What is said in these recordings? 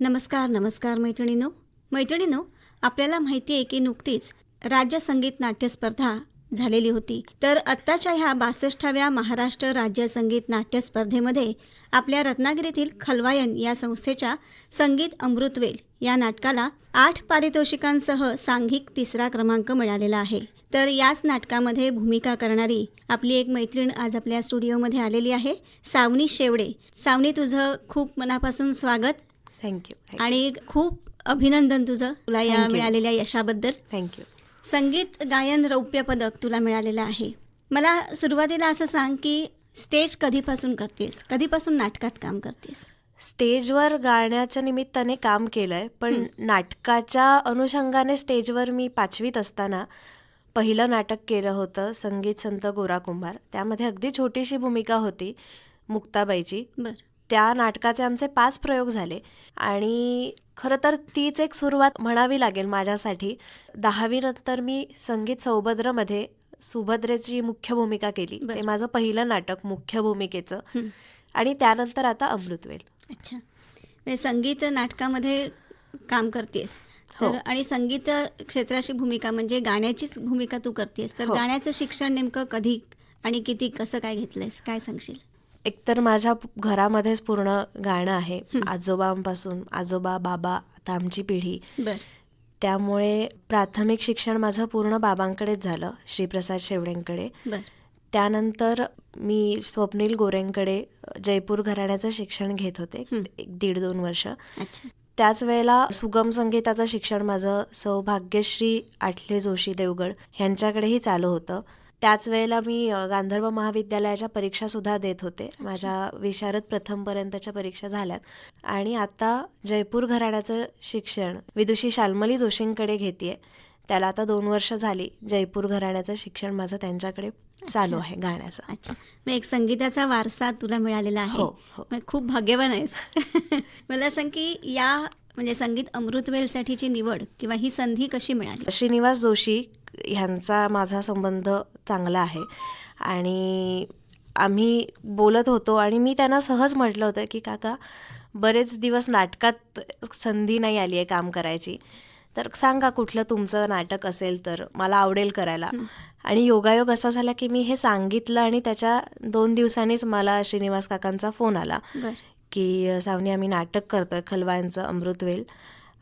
नमस्कार नमस्कार मैत्रिणीनो. मैत्रिणीनो आपल्याला माहिती आहे की नुकतीच राज्य संगीत नाट्य स्पर्धा झालेली होती. तर आत्ताच्या ह्या बासष्टाव्या महाराष्ट्र राज्य संगीत नाट्य स्पर्धेमध्ये आपल्या रत्नागिरीतील खलवायन या संस्थेच्या संगीत अमृतवेल या नाटकाला आठ पारितोषिकांसह सांघिक तिसरा क्रमांक मिळालेला आहे. तर याच नाटकामध्ये भूमिका करणारी आपली एक मैत्रीण आज आपल्या स्टुडिओमध्ये आलेली आहे सावनी शेवडे. सावनी तुझं खूप मनापासून स्वागत. थँक्यू आणि खूप अभिनंदन तुझं. तुला या. मिळालेल्या यशाबद्दल. थँक्यू संगीत गायन रौप्य पदक तुला मिळालेलं आहे. मला सुरुवातीला असं सांग की स्टेज कधीपासून करतेस? कधीपासून नाटकात काम करतेस? स्टेजवर गाण्याच्या निमित्ताने काम केलं आहे पण नाटकाच्या अनुषंगाने स्टेजवर मी पाचवीत असताना पहिलं नाटक केलं होतं संगीत संत गोरा कुंभार. त्यामध्ये अगदी छोटीशी भूमिका होती मुक्ताबाईची. बर. त्या नाटकाचे आमचे पाच प्रयोग झाले. आणि खरं तर तीच एक सुरुवात म्हणावी लागेल माझ्यासाठी. दहावीनंतर मी संगीत सौभद्रमध्ये सुभद्रेची मुख्य भूमिका केली. ते माझं पहिलं नाटक मुख्य भूमिकेचं. हं. आणि त्यानंतर आता अमृतवेल अच्छा. म्हणजे संगीत नाटकामध्ये काम करतेस. हो. तर आणि संगीत क्षेत्राची भूमिका म्हणजे गाण्याचीच भूमिका तू करतेस. तर हो. गाण्याचं शिक्षण नेमकं कधी आणि किती कसं काय घेतलंयस? काय सांगशील? एकतर माझ्या घरामध्येच पूर्ण गाणं आहे. आजोबांपासून आजोबा बाबा आता आमची पिढी. त्यामुळे प्राथमिक शिक्षण माझं पूर्ण बाबांकडेच झालं श्रीप्रसाद शेवडेंकडे. त्यानंतर मी स्वप्नील गोरेंकडे जयपूर घराण्याचं शिक्षण घेत होते. एक दीड दोन वर्ष. त्याच वेळेला सुगम संगीताचं शिक्षण माझं सौभाग्यश्री आठले जोशी देवगड यांच्याकडेही चालू होतं. त्याच वेळेला मी गांधर्व महाविद्यालयाच्या परीक्षासुद्धा देत होते. माझ्या विशारद प्रथमपर्यंतच्या परीक्षा झाल्यात. आणि आता जयपूर घराण्याचं शिक्षण विदुषी शाल्मली जोशींकडे घेते त्याला आता दोन वर्ष झाली जयपूर घराण्याचं शिक्षण माझं त्यांच्याकडे चालू आहे गाण्याचं. अच्छा. मग एक संगीताचा वारसा तुला मिळालेला आहे. हो, हो. खूप भाग्यवान आहेस. मला सांग की या म्हणजे संगीत अमृतवेलसाठीची निवड किंवा ही संधी कशी मिळाली? श्रीनिवास जोशी ह्यांचा माझा संबंध चांगला आहे. आणि आम्ही बोलत होतो आणि मी त्यांना सहज म्हटलं होतं की काका बरेच दिवस नाटकात संधी नाही आली आहे काम करायची. तर सांगा कुठलं तुमचं नाटक असेल तर मला आवडेल करायला. आणि योगायोग असा झाला की मी हे सांगितलं आणि त्याच्या दोन दिवसांनीच मला श्रीनिवास काकांचा फोन आला. की सावनी आम्ही नाटक करतोय खलवायांचं अमृतवेल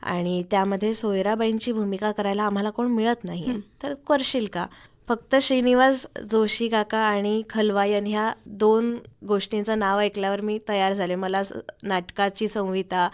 आणि त्यामध्ये सोयराबाईंची भूमिका करायला आम्हाला कोण मिळत नाही तर करशील का? फक्त श्रीनिवास जोशी काका आणि खलवायन ह्या दोन गोष्टींचं नाव ऐकल्यावर मी तयार झाले. मला नाटकाची संहिता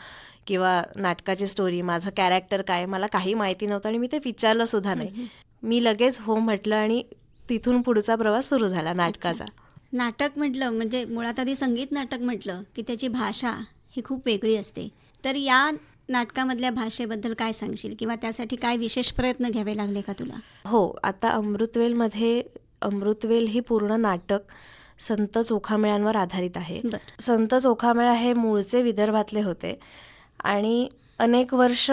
किंवा नाटकाची स्टोरी माझं कॅरेक्टर काय मला काही माहिती नव्हतं आणि मी ते विचारलं सुद्धा नाही. मी लगेच हो म्हटलं आणि तिथून पुढचा प्रवास सुरू झाला नाटकाचा. नाटक म्हटलं म्हणजे मुळात आधी संगीत नाटक म्हटलं की त्याची भाषा ही खूप वेगळी असते. तर या नाटकामधल्या भाषेबद्दल काय सांगशील? किंवा त्यासाठी काय विशेष प्रयत्न घ्यावे लागले का तुला? हो आता अमृतवेलमध्ये अमृतवेल ही पूर्ण नाटक संत चोखामेळ्यांवर आधारित आहे. संत चोखामेळा हे मूळचे विदर्भातले होते आणि अनेक वर्ष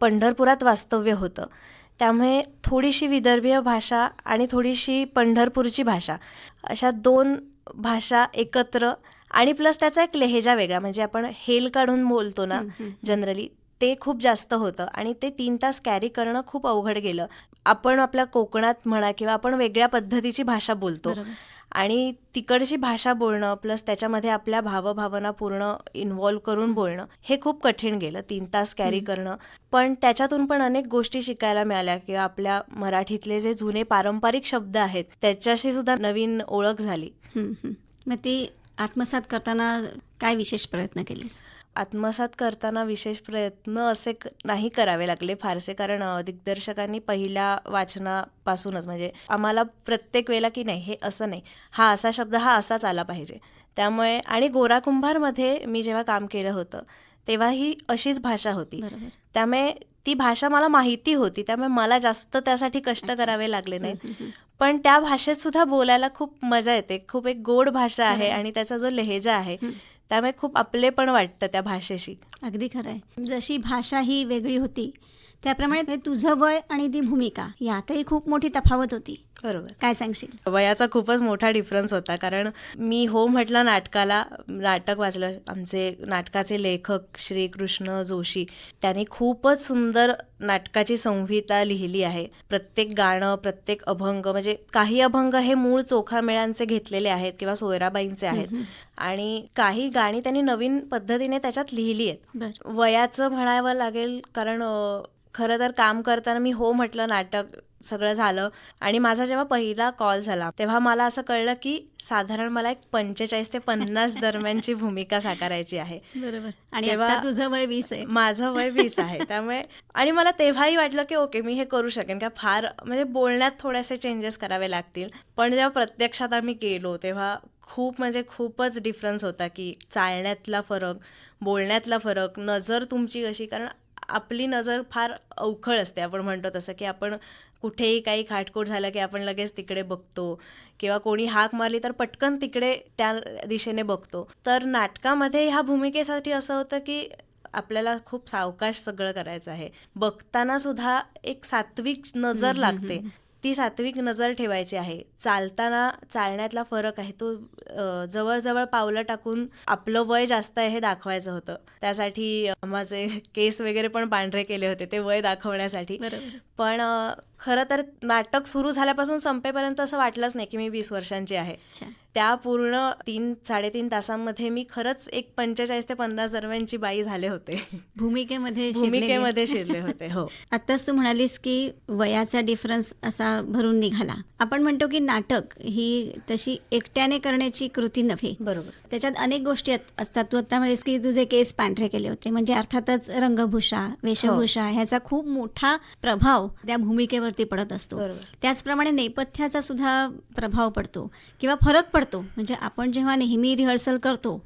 पंढरपुरात वास्तव्य होतं. त्यामुळे थोडीशी विदर्भीय भाषा आणि थोडीशी पंढरपूरची भाषा अशा दोन भाषा एकत्र आणि प्लस त्याचा एक लेहेजा वेगळा म्हणजे आपण हेल काढून बोलतो ना जनरली ते खूप जास्त होतं आणि ते तीन तास कॅरी करणं खूप अवघड गेलं. आपण आपल्या कोकणात म्हणा किंवा आपण वेगळ्या पद्धतीची भाषा बोलतो. आणि तिकडची भाषा बोलणं प्लस त्याच्यामध्ये आपल्या भावभावना पूर्ण इन्व्हॉल्व करून बोलणं हे खूप कठीण गेलं. तीन तास कॅरी करणं. पण त्याच्यातून पण अनेक गोष्टी शिकायला मिळाल्या किंवा आपल्या मराठीतले जे जुने पारंपरिक शब्द आहेत त्याच्याशी सुद्धा नवीन ओळख झाली. मग ती आत्मसात करताना काय विशेष प्रयत्न केलेस? आत्मसात करताना विशेष प्रयत्न असे नाही करावे लागले फारसे कारण दिग्दर्शकांनी पहिल्या वाचनापासूनच म्हणजे आम्हाला प्रत्येक वेळेला की नाही हे असं नाही हा असा शब्द हा असाच आला पाहिजे. त्यामुळे आणि गोरा कुंभारमध्ये मी जेव्हा काम केलं होतं तेव्हा ही अशीच भाषा होती. त्यामुळे ती भाषा मला माहिती होती त्यामुळे मला जास्त त्यासाठी कष्ट करावे लागले नाहीत. पण त्या भाषेत सुद्धा बोलायला खूप मजा येते खूप एक गोड भाषा आहे आणि त्याचा जो लहेजा आहे त्यामुळे खूप आपले पण वाटतं त्या भाषेशी. अगदी खरं आहे. जशी भाषा ही वेगळी होती त्याप्रमाणे तुझं वय आणि ती भूमिका यातही खूप मोठी तफावत होती. बरोबर. काय सांगशील? वयाचा खूपच मोठा डिफरन्स होता कारण मी हो म्हटलं नाटकाला नाटक वाचलं आमचे नाटकाचे लेखक श्री कृष्ण जोशी त्यांनी खूपच सुंदर नाटकाची संहिता लिहिली आहे. प्रत्येक गाणं प्रत्येक अभंग म्हणजे काही अभंग हे मूळ चोखामेळ्यांचे घेतलेले आहेत किंवा सोयराबाईंचे आहेत. आणि काही गाणी त्यांनी नवीन पद्धतीने त्याच्यात लिहिली आहेत. वयाचं म्हणावं लागेल कारण खरं तर काम करताना मी हो म्हटलं नाटक सगळं झालं. आणि माझा जेव्हा पहिला कॉल झाला तेव्हा मला असं कळलं की साधारण मला एक पंचेचाळीस ते पन्नास दरम्यानची भूमिका साकारायची आहे. बरोबर. आणि तेव्हा- तुझं वय वीस आहे. माझं वय वीस आहे. त्यामुळे आणि मला तेव्हाही वाटलं की ओके मी हे करू शकेन. का फार म्हणजे बोलण्यात थोडेसे चेंजेस करावे लागतील. पण जेव्हा प्रत्यक्षात आम्ही गेलो तेव्हा खूप म्हणजे खूपच डिफरन्स होता की चालण्यातला फरक बोलण्यातला फरक नजर तुमची कशी? कारण आपली नजर फार अवखळ असते. आपण म्हणतो तसं की आपण कुठेही काही खाटकोट झालं की आपण लगेच तिकडे बघतो. किंवा कोणी हाक मारली तर पटकन तिकडे त्या दिशेने बघतो. तर नाटकामध्ये ह्या भूमिकेसाठी असं होतं की आपल्याला खूप सावकाश सगळं करायचं आहे. बघताना सुद्धा एक सात्विक नजर लागते. ती सात्विक नजर ठेवायची आहे. चालताना चालण्यातला फरक आहे तो जवळजवळ पावलं टाकून आपलं वय जास्त आहे हे दाखवायचं होतं. त्यासाठी माझे केस वगैरे पण पांढरे केले होते ते वय दाखवण्यासाठी. पण खरं तर नाटक सुरू झाल्यापासून संपेपर्यंत असं वाटलंच नाही की मी वीस वर्षांची आहे. त्या पूर्ण तीन साडेतीन तासांमध्ये मी खरंच एक पंचेचाळीस ते पन्नास दरम्यानची बाई झाले होते. भूमिकेमध्ये. भूमिकेमध्ये शिरले होते हो. आत्ताच तू म्हणालीस की वयाचा डिफरन्स असा भरून निघाला. आपण म्हणतो की नाटक ही तशी एकट्याने करण्याची कृती नव्हे. बरोबर. त्याच्यात अनेक गोष्टी असतात. तू आता म्हणेस की तुझे केस पांढरे केले होते. म्हणजे अर्थातच रंगभूषा वेशभूषा ह्याचा खूप मोठा प्रभाव त्या भूमिकेवरती पडत असतो. त्याचप्रमाणे नेपथ्याचा सुद्धा प्रभाव पडतो किंवा फरक पडतो म्हणजे आपण जेव्हा नेहमी रिहर्सल करतो.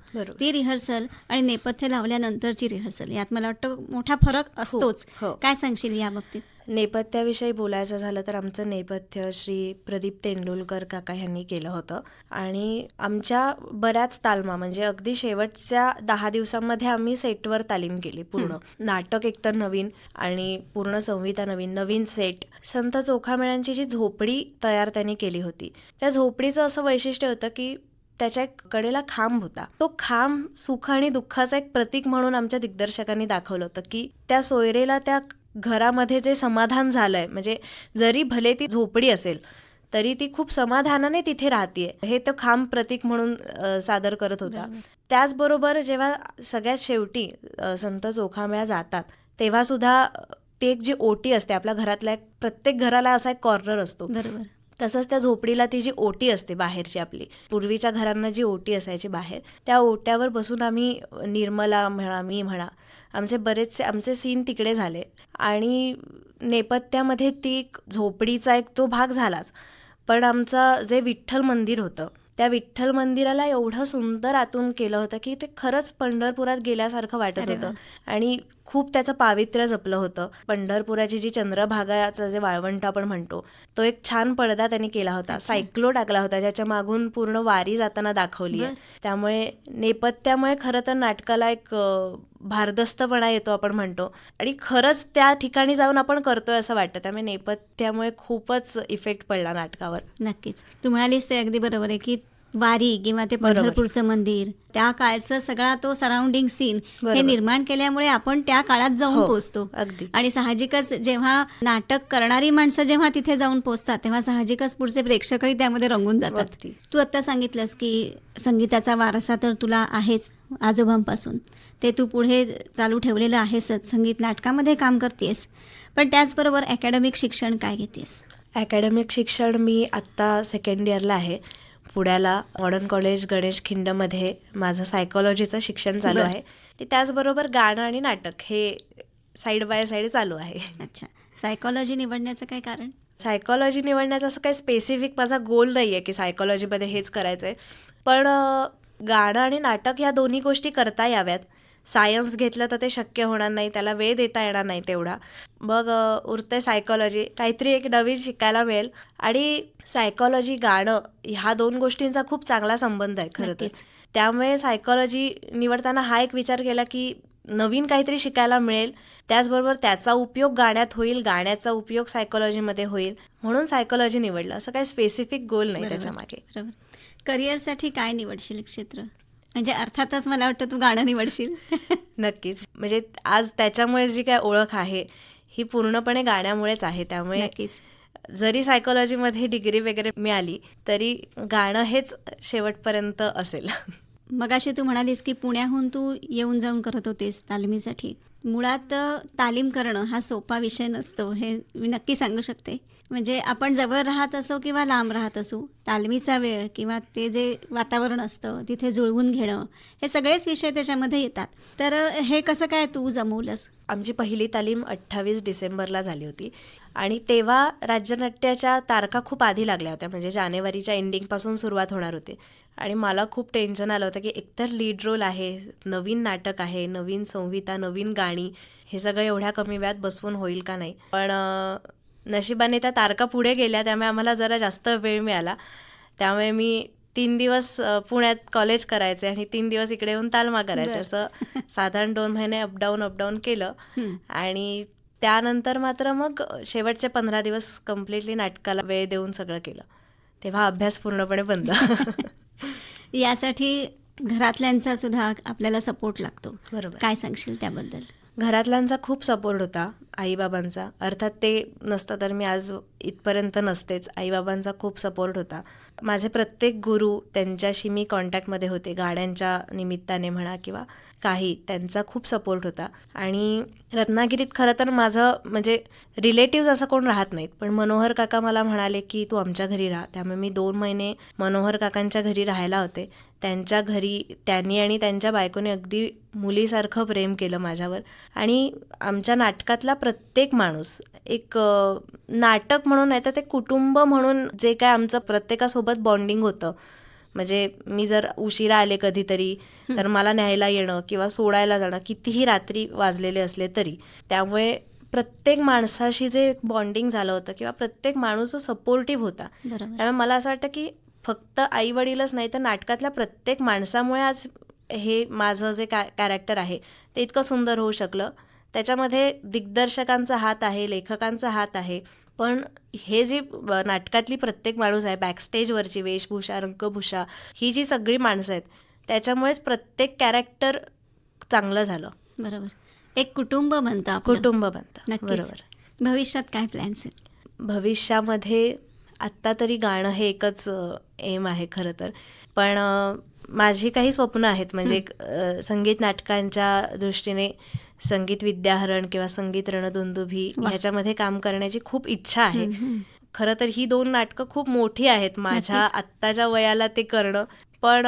ती रिहर्सल आणि नेपथ्य लावल्यानंतरची रिहर्सल यात मला वाटतं मोठा फरक असतोच हो. काय सांगशील या बाबतीत नेपथ्याविषयी बोलायचं झालं तर आमचं नेपथ्य श्री प्रदीप तेंडुलकर काका यांनी केलं होतं. आणि आमच्या बऱ्याच तालमा म्हणजे अगदी शेवटच्या दहा दिवसांमध्ये आम्ही सेटवर तालीम केली पूर्ण. नाटक एकतर नवीन आणि पूर्ण संहिता नवीन नवीन सेट. संत चोखामेळ्यांची जी झोपडी तयार त्यांनी केली होती. त्या झोपडीचं असं वैशिष्ट्य होतं की त्याच्या एक कडेला खांब होता. तो खांब सुख आणि दुःखाचं एक प्रतीक म्हणून आमच्या दिग्दर्शकांनी दाखवलं होतं की त्या सोयरेला त्या घरामध्ये जे समाधान झालंय म्हणजे जरी भले ती झोपडी असेल तरी ती खूप समाधानाने तिथे राहतीये. हे तो खांब प्रतीक म्हणून सादर करत होता. त्याचबरोबर जेव्हा सगळ्यात शेवटी संत चोखामेळा जातात तेव्हा सुद्धा ती एक जी ओटी असते आपल्या घरातल्या एक प्रत्येक घराला असा एक कॉर्नर असतो. बरोबर. तसंच त्या झोपडीला ती जी ओटी असते बाहेरची आपली पूर्वीच्या घरांना जी ओटी असायची बाहेर त्या ओट्यावर बसून आम्ही निर्मला म्हणा मी म्हणा आमचे बरेचसे आमचे सीन तिकडे झाले. आणि नेपथ्यामध्ये ती एक झोपडीचा एक तो भाग झालाच. पण आमचं जे विठ्ठल मंदिर होतं त्या विठ्ठल मंदिराला एवढं सुंदर आतून केलं होतं की ते खरंच पंढरपुरात गेल्यासारखं वाटत. होतं. आणि खूप त्याचं पावित्र्य जपलं होतं. पंढरपुराची जी चंद्रभागाचं जे वाळवंट आपण म्हणतो तो एक छान पडदा त्यांनी केला होता. सायक्लो टाकला होता ज्याच्या मागून पूर्ण वारी जाताना दाखवली आहे. त्यामुळे नेपथ्यामुळे खरं तर नाटकाला एक भारदस्तपणा येतो आपण म्हणतो आणि खरंच त्या ठिकाणी जाऊन आपण करतोय असं वाटतं त्यामुळे नेपथ्यामुळे खूपच इफेक्ट पडला नाटकावर नक्कीच तू म्हणालीस ते अगदी बरोबर आहे की वारी किंवा ते. पंढरपूरचं मंदिर त्या काळचा सगळा तो सराउंडिंग सीन हे. निर्माण केल्यामुळे आपण त्या काळात जाऊन हो, पोहोचतो अगदी. आणि साहजिकच जेव्हा नाटक करणारी माणसं जेव्हा तिथे जाऊन पोहोचतात तेव्हा साहजिकच पुढचे प्रेक्षकही त्यामध्ये रंगून जातात. तू आत्ता सांगितलंस की संगीताचा वारसा तर तुला आहेच आजोबांपासून ते तू पुढे चालू ठेवलेलं आहेसच संगीत नाटकामध्ये काम करतेस. पण त्याचबरोबर अकॅडमिक शिक्षण काय घेतेस? अकॅडमिक शिक्षण मी आत्ता सेकंड इयरला आहे. पुण्याला मॉडर्न कॉलेज गणेश खिंडमध्ये माझं सायकोलॉजीचं शिक्षण चालू. आहे. आणि त्याचबरोबर गाणं आणि नाटक हे साईड बाय साईड चालू आहे. अच्छा. सायकॉलॉजी निवडण्याचं काय कारण? सायकॉलॉजी निवडण्याचा असं काही स्पेसिफिक माझा गोल नाही आहे की सायकॉलॉजीमध्ये हेच करायचं आहे पण गाणं आणि नाटक ह्या दोन्ही गोष्टी करता याव्यात. सायन्स घेतलं तर ते शक्य होणार नाही त्याला वेळ देता येणार नाही तेवढा. मग उरते सायकॉलॉजी काहीतरी एक नवीन शिकायला मिळेल. आणि सायकॉलॉजी गाणं ह्या दोन गोष्टींचा खूप चांगला संबंध आहे खरं तर. त्यामुळे सायकॉलॉजी निवडताना हा एक विचार केला की नवीन काहीतरी शिकायला मिळेल. त्याचबरोबर त्याचा उपयोग गाण्यात होईल गाण्याचा उपयोग सायकोलॉजीमध्ये होईल. म्हणून सायकोलॉजी निवडलं. असं काही स्पेसिफिक गोल नाही. त्याच्यामागे. बरोबर. करिअरसाठी काय निवडशील क्षेत्र? म्हणजे अर्थातच मला वाटतं तू गाणं निवडशील. नक्कीच. म्हणजे आज त्याच्यामुळे जी काय ओळख आहे ही पूर्णपणे गाण्यामुळेच आहे. त्यामुळे नक्कीच. जरी सायकोलॉजीमध्ये डिग्री वगैरे मिळाली तरी गाणं हेच शेवटपर्यंत असेल. मगाशी तू म्हणालीस की पुण्याहून तू येऊन जाऊन करत होतेस तालमीसाठी. मुळात तालीम करणं हा सोपा विषय नसतो हे मी नक्की सांगू शकते. म्हणजे आपण जवळ राहत असो किंवा लांब राहत असू तालमीचा वेळ किंवा ते जे वातावरण असतं तिथे जुळवून घेणं हे सगळेच विषय त्याच्यामध्ये येतात. तर हे कसं काय तू जमवलंस? आमची पहिली तालीम अठ्ठावीस डिसेंबरला झाली होती. आणि तेव्हा राज्यनाट्याच्या तारखा खूप आधी लागल्या होत्या. म्हणजे जानेवारीच्या एंडिंगपासून सुरुवात होणार होती. आणि मला खूप टेन्शन आलं होतं की एकतर लीड रोल आहे नवीन नाटक आहे नवीन संहिता नवीन गाणी हे सगळं एवढ्या कमी वेळात बसवून होईल का नाही? पण नशिबाने त्या तारखा पुढे गेल्या त्यामुळे आम्हाला जरा जास्त वेळ मिळाला. त्यामुळे मी तीन दिवस पुण्यात कॉलेज करायचे आणि तीन दिवस इकडे येऊन तालमा करायचे. असं साधारण दोन महिने अपडाऊन अपडाऊन केलं. आणि त्यानंतर मात्र मग शेवटचे पंधरा दिवस कम्प्लिटली नाटकाला वेळ देऊन सगळं केलं. तेव्हा अभ्यास पूर्णपणे बंद. यासाठी घरातल्यांचा सुद्धा आपल्याला सपोर्ट लागतो. बरोबर. काय सांगशील त्याबद्दल? घरातल्यांचा खूप सपोर्ट होता आईबाबांचा. अर्थात ते नसतं तर मी आज इथपर्यंत नसतेच. आईबाबांचा खूप सपोर्ट होता. माझे प्रत्येक गुरु त्यांच्याशी मी कॉन्टॅक्टमध्ये होते गाड्यांच्या निमित्ताने म्हणा किंवा काही त्यांचा खूप सपोर्ट होता. आणि रत्नागिरीत खरं तर माझं म्हणजे रिलेटिव्ज असं कोण राहत नाहीत पण मनोहर काका मला म्हणाले की तू आमच्या घरी राहा. त्यामुळे मी दोन महिने मनोहर काकांच्या घरी राहायला होते. त्यांच्या घरी त्यांनी आणि त्यांच्या बायकोने अगदी मुलीसारखं प्रेम केलं माझ्यावर. आणि आमच्या नाटकातला प्रत्येक माणूस एक नाटक म्हणून नाही तर ते कुटुंब म्हणून जे काय आमचं प्रत्येकासोबत बॉन्डिंग होतं म्हणजे मी जर उशिरा आले कधीतरी तर मला न्यायला येणं किंवा सोडायला जाणं कितीही रात्री वाजलेले असले तरी. त्यामुळे प्रत्येक माणसाशी जे बॉन्डिंग झालं होतं किंवा प्रत्येक माणूस जो सपोर्टिव्ह होता त्यामुळे मला असं वाटतं की फक्त आई वडीलच नाही तर नाटकातल्या प्रत्येक माणसामुळे आज हे माझं जे का कॅरेक्टर आहे ते इतकं सुंदर होऊ शकलं. त्याच्यामध्ये दिग्दर्शकांचा हात आहे लेखकांचा हात आहे. पण हे जी नाटकातली प्रत्येक माणूस आहे बॅकस्टेजवरची वेशभूषा रंगभूषा ही जी सगळी माणसं आहेत त्याच्यामुळेच प्रत्येक कॅरेक्टर चांगलं झालं. बरोबर. एक कुटुंब बनतं. कुटुंब बनतं. बरोबर. भविष्यात काय प्लॅन्स आहेत? भविष्यामध्ये आत्ता तरी गाणं हे एकच एम आहे खरं तर. पण माझी काही स्वप्न आहेत. म्हणजे संगीत नाटकांच्या दृष्टीने संगीत विद्याहरण किंवा संगीत रणदुंदुभी. ह्याच्यामध्ये काम करण्याची खूप इच्छा आहे. खरं तर ही दोन नाटकं खूप मोठी आहेत माझ्या. आत्ताच्या वयाला ते करणं पण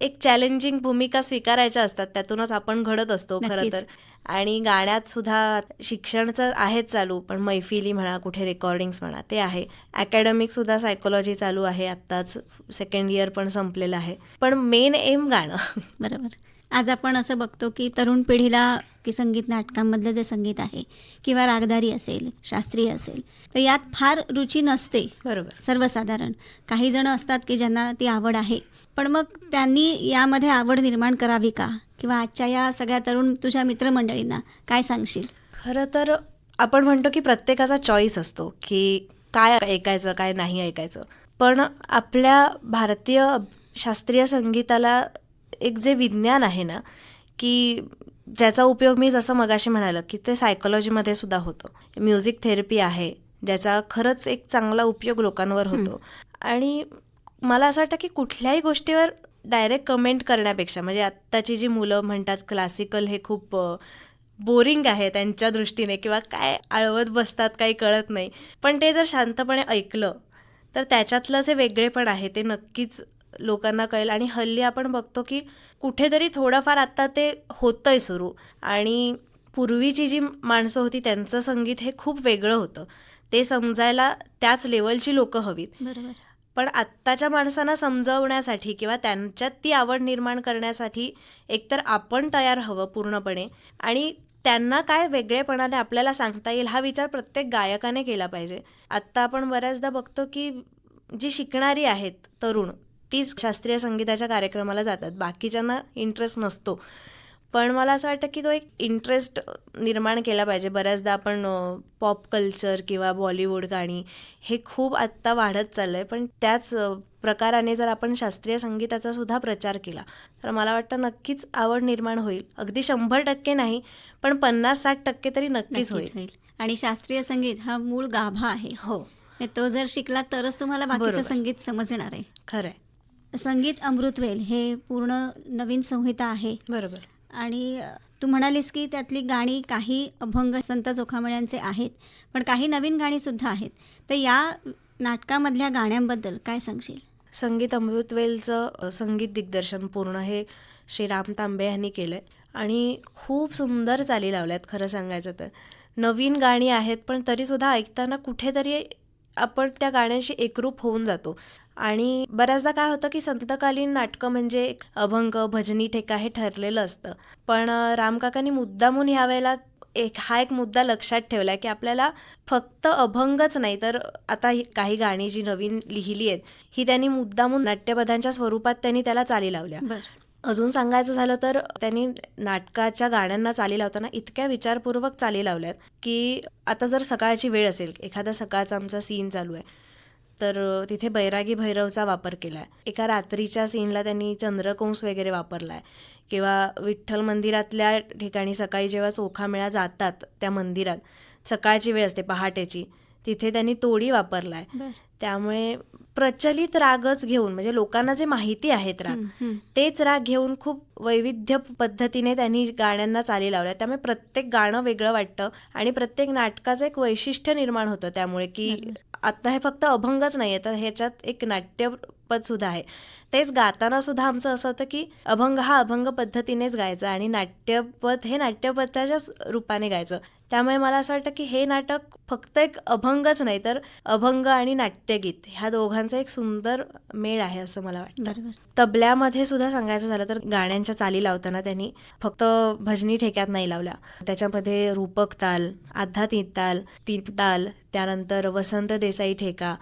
एक चॅलेंजिंग भूमिका स्वीकारायच्या असतात त्यातूनच आपण घडत असतो खरं. तर आणि गाण्यात सुद्धा शिक्षणचं आहेच चालू पण मैफिली म्हणा कुठे रेकॉर्डिंग्स म्हणा ते आहे अकॅडमिक सुद्धा सायकोलॉजी चालू आहे आत्ताच सेकंड इयर पण संपलेलं आहे पण मेन एम गाणं बरोबर आज आपण असं बघतो की तरुण पिढीला की संगीत नाटकांमधलं जे संगीत आहे किंवा रागदारी असेल शास्त्रीय असेल तर यात फार रुची नसते. बरोबर. सर्वसाधारण. काही जण असतात की ज्यांना ती आवड आहे. पण मग त्यांनी यामध्ये आवड निर्माण करावी का? किंवा आजच्या या सगळ्या तरुण तुझ्या मित्रमंडळींना काय सांगशील? खरं तर आपण म्हणतो की प्रत्येकाचा चॉईस असतो की काय ऐकायचं काय नाही ऐकायचं. पण आपल्या भारतीय शास्त्रीय संगीताला एक जे विज्ञान आहे ना की ज्याचा उपयोग मी जसं मगाशी म्हणालं की ते सायकोलॉजीमध्ये सुद्धा होतं. म्युझिक थेरपी आहे ज्याचा खरंच एक चांगला उपयोग लोकांवर होतो. आणि मला असं वाटतं की कुठल्याही गोष्टीवर डायरेक्ट कमेंट करण्यापेक्षा म्हणजे आत्ताची जी मुलं म्हणतात क्लासिकल हे खूप बोरिंग आहे त्यांच्या दृष्टीने किंवा काय आळवत बसतात काही कळत नाही. पण ते जर शांतपणे ऐकलं तर त्याच्यातलं जे वेगळेपण आहे ते नक्कीच लोकांना कळेल. आणि हल्ली आपण बघतो की कुठेतरी थोडंफार आत्ता ते होतंय सुरू. आणि पूर्वीची जी माणसं होती त्यांचं संगीत हे खूप वेगळं होतं. ते समजायला त्याच लेवलची लोकं हवीत. बरोबर. पण आत्ताच्या माणसांना समजवण्यासाठी किंवा त्यांच्यात ती आवड निर्माण करण्यासाठी एकतर आपण तयार हवं पूर्णपणे. आणि त्यांना काय वेगळेपणाने आपल्याला सांगता येईल हा विचार प्रत्येक गायकाने केला पाहिजे. आत्ता आपण बऱ्याचदा बघतो की जी शिकणारी आहेत तरुण तीच शास्त्रीय संगीताच्या कार्यक्रमाला जातात. बाकीच्यांना इंटरेस्ट नसतो. पण मला असं वाटतं की तो एक इंटरेस्ट निर्माण केला पाहिजे. बऱ्याचदा आपण पॉप कल्चर किंवा बॉलिवूड गाणी हे खूप आत्ता वाढत चाललं आहे पण त्याच प्रकाराने जर आपण शास्त्रीय संगीताचा सुद्धा प्रचार केला तर मला वाटतं नक्कीच आवड निर्माण होईल. अगदी शंभर टक्के नाही पण पन्नास साठ टक्के तरी नक्कीच होईल. आणि शास्त्रीय संगीत हा मूळ गाभा आहे. हो. तो जर शिकला तरच तुम्हाला बाकीचं. संगीत समजणार आहे. खरंय. संगीत अमृतवेल हे पूर्ण नवीन संहिता आहे. बरोबर. आणि तू म्हणालीस की त्यातली गाणी काही अभंग संत चोखामळ्यांचे आहेत पण काही नवीन गाणीसुद्धा आहेत. तर या नाटकामधल्या गाण्यांबद्दल काय सांगशील? संगीत अमृतवेलचं संगीत दिग्दर्शन पूर्ण हे श्री राम तांबे यांनी केलं आहे आणि खूप सुंदर चाली लावल्यात खरं सांगायचं तर. नवीन गाणी आहेत पण तरीसुद्धा ऐकताना कुठेतरी आपण त्या गाण्यांशी एकरूप होऊन जातो. आणि बऱ्याचदा काय होतं की संतकालीन नाटकं म्हणजे एक अभंग भजनी ठेका हे ठरलेलं असतं. पण रामकाकांनी मुद्दामून ह्यावेळेला एक हा एक मुद्दा लक्षात ठेवला की आपल्याला फक्त अभंगच नाही तर आता काही गाणी जी नवीन लिहिली आहेत ही त्यांनी मुद्दामून नाट्यपदांच्या स्वरूपात त्यांनी त्याला चाली लावल्या. अजून सांगायचं झालं तर त्यांनी नाटकाच्या गाण्यांना चाली लावताना इतक्या विचारपूर्वक चाली लावल्यात की आता जर सकाळची वेळ असेल एखादा सकाळचा आमचा सीन चालू आहे तर तिथे बैरागी भैरवचा वापर केला आहे एका रात्रीच्या सीनला त्यांनी चंद्रकंस वगैरे वापरला आहे किंवा विठ्ठल मंदिरातल्या ठिकाणी सकाळी जेव्हा चोखा मेळा जातात त्या मंदिरात सकाळची वेळ असते पहाटेची तिथे त्यांनी तोडी वापरला आहे त्यामुळे प्रचलित रागच घेऊन म्हणजे लोकांना जे माहिती आहेत राग. तेच राग घेऊन खूप वैविध्य पद्धतीने त्यांनी गाण्यांना चाली लावल्या. त्यामुळे प्रत्येक गाणं वेगळं वाटतं आणि प्रत्येक नाटकाचं एक वैशिष्ट्य निर्माण होतं त्यामुळे की आता हे फक्त अभंगच नाही तर ह्याच्यात एक नाट्यपद सुद्धा आहे. तेच गाताना सुद्धा आमचं असं होतं की अभंग हा अभंग पद्धतीनेच गायचा आणि नाट्यपद हे नाट्यपदाच्याच रूपाने गायचं. त्यामुळे मला असं वाटतं की हे नाटक फक्त एक अभंगच नाही तर अभंग आणि नाट्यगीत ह्या दोघांचा एक सुंदर मेळ आहे असं मला वाटतं. तबल्यामध्ये सुद्धा सांगायचं झालं तर गाण्यांच्या चाली लावताना त्यांनी फक्त भजनी ठेक्यात नाही लावल्या. त्याच्यामध्ये रूपक ताल आध्यात्मिक ताल तीन ताल त्यानंतर वसंत देसाई ठेका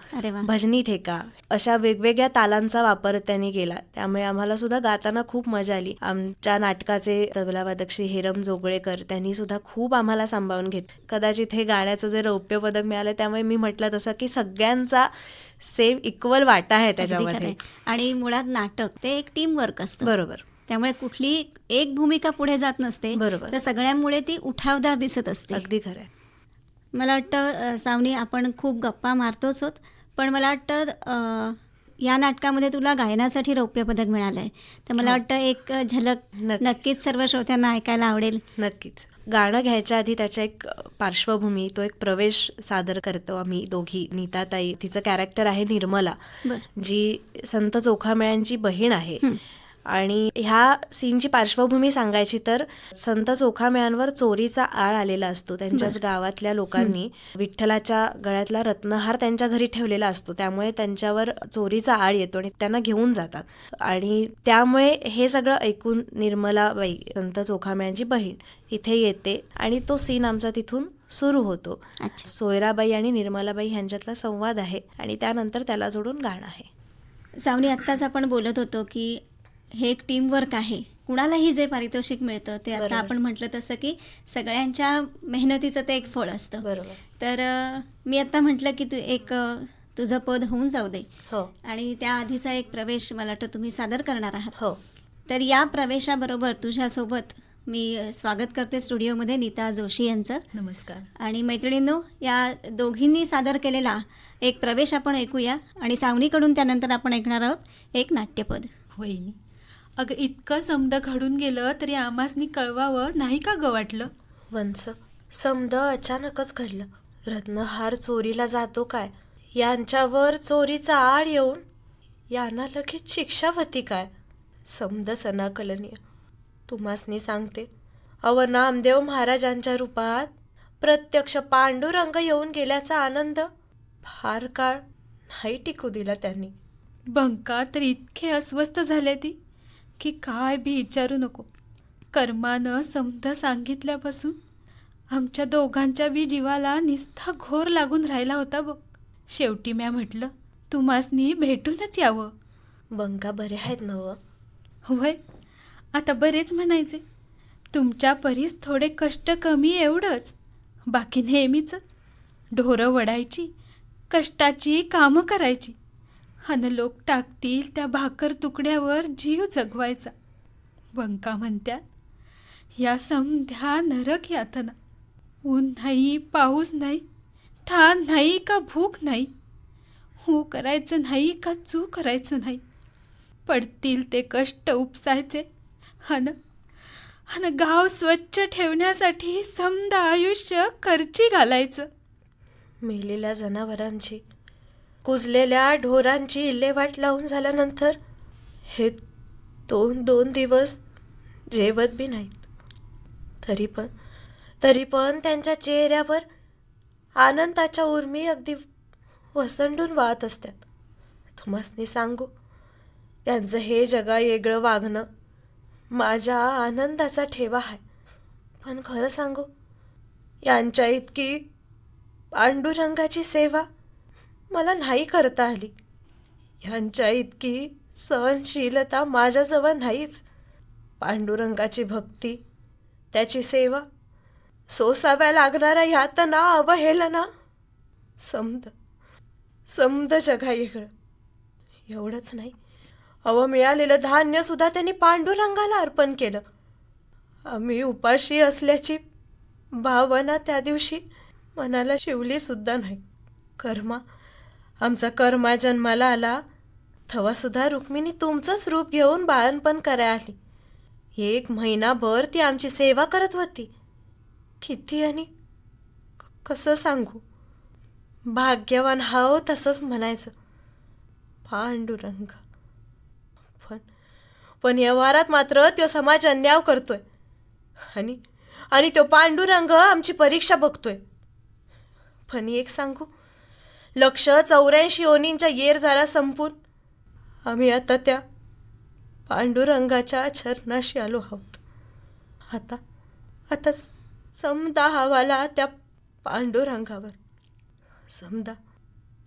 भजनी ठेका अशा वेगवेगळ्या तालांचा वापर त्यांनी केला. त्यामुळे आम्हाला सुद्धा गाताना खूप मजा आली. आमच्या नाटकाचे तबलावादक श्री हेरम जोगळेकर त्यांनी सुद्धा खूप आम्हाला सांभाळून घेत कदाचित हे गाण्याचं जे रौप्य पदक मिळालं त्यामुळे मी म्हटलं तसं की सगळ्यांचा सेम इक्वल वाटा आहे त्याच्यामध्ये. आणि मुळात नाटक ते एक टीम वर्क असतं. बरोबर. त्यामुळे कुठली एक भूमिका पुढे जात नसते. बरोबर. तर सगळ्यांमुळे ती उठावदार दिसत असते. अगदी खरं मला वाटतं सावनी आपण खूप गप्पा मारतोच होत पण मला वाटतं या नाटकामध्ये तुला गायनासाठी रौप्य पदक मिळालं आहे तर मला हो. वाटतं एक झलक नक्की. नक्कीच सर्व श्रोत्यांना ऐकायला आवडेल नक्कीच गाणं घ्यायच्या आधी त्याच्या एक पार्श्वभूमी तो एक प्रवेश सादर करतो आम्ही दोघी नीताताई तिचं कॅरेक्टर आहे निर्मला जी संत चोखामेळ्यांची बहीण आहे. आणि ह्या सीनची पार्श्वभूमी सांगायची तर संत चोखामेळ्यांवर चोरीचा आळ आलेला असतो त्यांच्याच. गावातल्या लोकांनी. विठ्ठलाच्या गळ्यातला रत्नहार त्यांच्या घरी ठेवलेला असतो. त्यामुळे त्यांच्यावर चोरीचा आळ येतो आणि त्यांना घेऊन जातात. आणि त्यामुळे हे सगळं ऐकून निर्मलाबाई संत चोखामेळ्यांची बहीण इथे येते आणि तो सीन आमचा तिथून सुरू होतो. सोयराबाई आणि निर्मलाबाई यांच्यातला संवाद आहे आणि त्यानंतर त्याला जोडून गाणं आहे. सावनी आत्ताच आपण बोलत होतो की हे एक टीमवर्क आहे. कुणालाही जे पारितोषिक मिळतं ते आता. आपण म्हटलं तसं की सगळ्यांच्या मेहनतीचं ते एक फळ असतं. बरोबर. तर मी आत्ता म्हटलं की तू एक तुझं पद होऊन जाऊ दे. हो. आणि त्याआधीचा एक प्रवेश मला वाटतं तुम्ही सादर करणार आहात. हो. तर या प्रवेशाबरोबर तुझ्यासोबत मी स्वागत करते स्टुडिओमध्ये नीता जोशी यांचं. नमस्कार. आणि मैत्रिणींनो या दोघींनी सादर केलेला एक प्रवेश आपण ऐकूया आणि सावनीकडून त्यानंतर आपण ऐकणार आहोत एक नाट्यपद. वहिनी. अगं इतकं समद घडून गेलं तरी आमासनी कळवावं नाही का ग वाटलं? वंस समद अचानकच घडलं. रत्नहार चोरीला जातो काय? यांच्यावर चोरीचा आड येऊन यांना लगेच शिक्षा होती काय? समद सनाकलनीय. तुम्हासनी सांगते अव नामदेव महाराजांच्या रूपात प्रत्यक्ष पांडुरंग येऊन गेल्याचा आनंद फार काळ नाही टिकू दिला त्यांनी. बंका तर इतके अस्वस्थ झाले ती. की काय बी विचारू नको. कर्मानं समद सांगितल्यापासून आमच्या दोघांच्या बी जीवाला निस्ता घोर लागून राहिला होता बघ. शेवटी म्या म्हटलं तुम्हासनी भेटूनच यावं. बंका बरे आहेत नव. होय आता बरेच म्हणायचे. तुमच्या परीस थोडे कष्ट कमी एवढंच. बाकी नेहमीच. ढोरं वडायची कष्टाची कामं करायची. अन लोक टाकतील त्या भाकर तुकड्यावर जीव जगवायचा. बंका म्हणत्यात या समध्या नरक यातना. ऊन नाही पाऊस नाही थान नाही का भूक नाही? हू करायचं नाही का चू करायचं नाही? पडतील ते कष्ट उपसायचे. हन हन गाव स्वच्छ ठेवण्यासाठी समद आयुष्य खर्ची घालायचं. मेलेल्या जनावरांची कुजलेल्या ढोरांची इल्हेवाट लावून झाल्यानंतर हे दोन दोन दिवस जेवत बी नाहीत. तरी पण तरी पण त्यांच्या चेहऱ्यावर आनंदाच्या उर्मी अगदी वसंडून वाहत असतात. तुम्हासनी सांगू त्यांचं हे जगा वेगळं वागणं माझ्या आनंदाचा ठेवा आहे पण खरं सांगू यांच्या इतकी पांडुरंगाची सेवा मला नाही करता आली. ह्यांच्या इतकी सहनशीलता माझ्याजवळ नाहीच. पांडुरंगाची भक्ती त्याची सेवा सोसाव्या लागणारा ह्या तर ना अवहेला ना समद समद जगा वेगळं एवढंच नाही. अव मिळालेलं धान्यसुद्धा त्यांनी पांडुरंगाला अर्पण केलं. आम्ही उपाशी असल्याची भावना त्या दिवशी मनाला शिवलीसुद्धा नाही. कर्मा आमचा कर्मा जन्माला आला थवासुद्धा रुक्मिणी तुमचंच रूप घेऊन बाळणपण कराय आली. एक महिनाभर ती आमची सेवा करत होती. किती आणि कसं सांगू? भाग्यवान हाव तसंच म्हणायचं. पांडुरंग. पण पण या वारात मात्र तो समाज अन्याय करतोय. आणि आणि तो पांडुरंग आमची परीक्षा बघतोय. पण एक सांगू? लक्ष चौऱ्याऐंशी ओनींच्या येर झाला संपून आम्ही आता त्या पांडुरंगाच्या चरणाशी आलो आहोत. आता आता समदा हवाला त्या पांडुरंगावर. समदा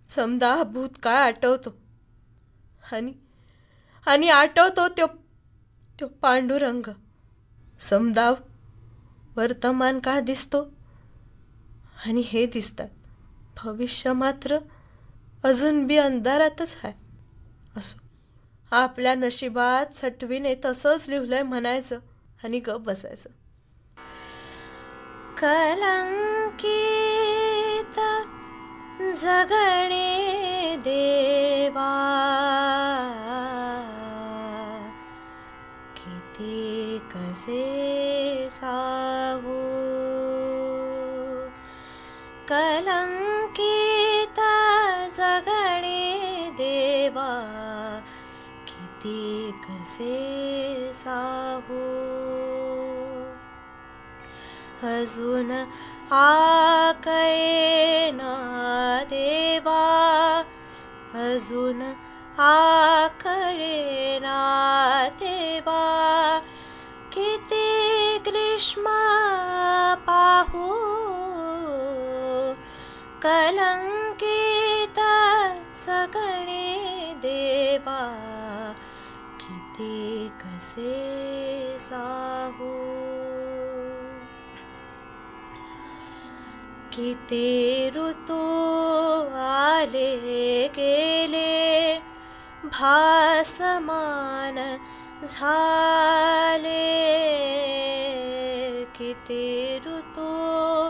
समदा भूतकाळ आठवतो. आणि आणि आठवतो त्यो त्यो पांडुरंग. समदाव वर्तमान काळ दिसतो आणि हे दिसतात. भविष्य मात्र अजून बी अंधारातच आहे असो. आपल्या नशिबात सटवीने तसंच लिहिलंय म्हणायचं आणि गप बसायचं. कलंकित जगणे देवा किती कसे साहू कल किती कसे साहू। अजून आकळे ना देवा। अजून आकळे ना देवा। किती ग्रीष्म पाहू। कलंकित सगणे देवा ते कसे साहू? किती ऋतू आले गेले भासमान झाले. किती ऋतू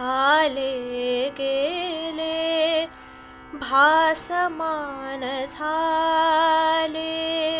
आले गेले भासमान झाले.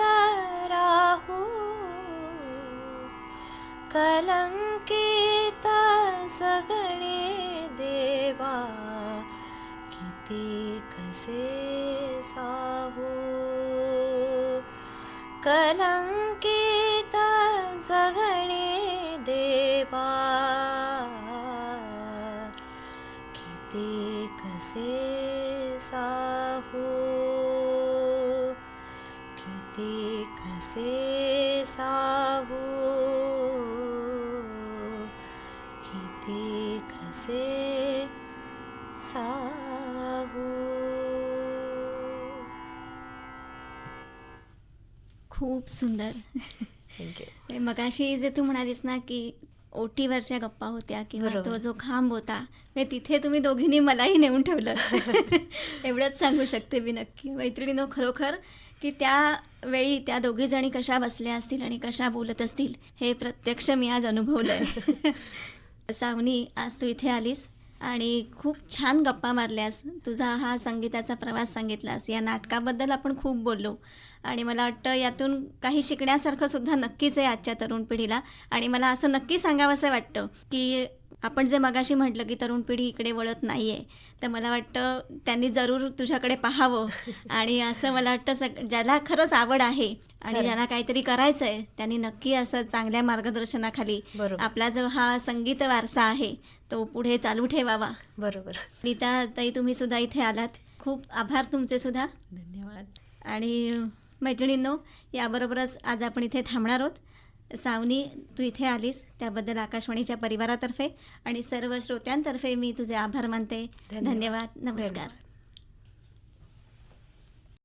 कलङ्कित सगणे देवा किसे साहु। कलङ्कित सगणे देवा किसे साह। किते कसे सा साहो। खूप सुंदर. थँक्यू मगाशी जे तू म्हणालीस ना की ओटीवरच्या गप्पा होत्या किंवा. तो जो खांब होता तिथे तुम्ही दोघींनी मलाही नेऊन ठेवलं. एवढंच सांगू शकते मी नक्की. मैत्रिणीनो खरोखर की त्या दोघी जणी कशा बसल्या असतील आणि कशा बोलत असतील हे प्रत्यक्ष मी आज अनुभवलं आहे सावनी आज तू इथे आलीस आणि खूप छान गप्पा मारल्यास. तुझा हा संगीताचा प्रवास सांगितलास. या नाटकाबद्दल आपण खूप बोललो. आणि मला वाटतं यातून काही शिकण्यासारखं सुद्धा नक्कीच आहे आजच्या तरुण पिढीला. आणि मला असं नक्की सांगावंसं वाटतं की आपण जे मगाशी म्हटलं की तरुण पिढी इकडे वळत नाही आहे तर मला वाटतं त्यांनी जरूर तुझ्याकडे पाहावं. आणि असं मला वाटतं सग ज्याला खरंच आवड आहे आणि. ज्यांना काहीतरी करायचं आहे त्यांनी नक्की असं चांगल्या मार्गदर्शनाखाली. आपला जो हा संगीत वारसा आहे तो पुढे चालू ठेवावा. बरोबर. नीता ताई तुम्ही सुद्धा इथे आलात. खूप आभार तुमचे सुद्धा. धन्यवाद. आणि मैत्रिणींनो याबरोबरच आज आपण इथे थांबणार आहोत. सावनी तू इथे आलीस त्याबद्दल आकाशवाणीच्या परिवारातर्फे आणि सर्व श्रोत्यांतर्फे मी तुझे आभार मानते धन्यवाद. नमस्कार.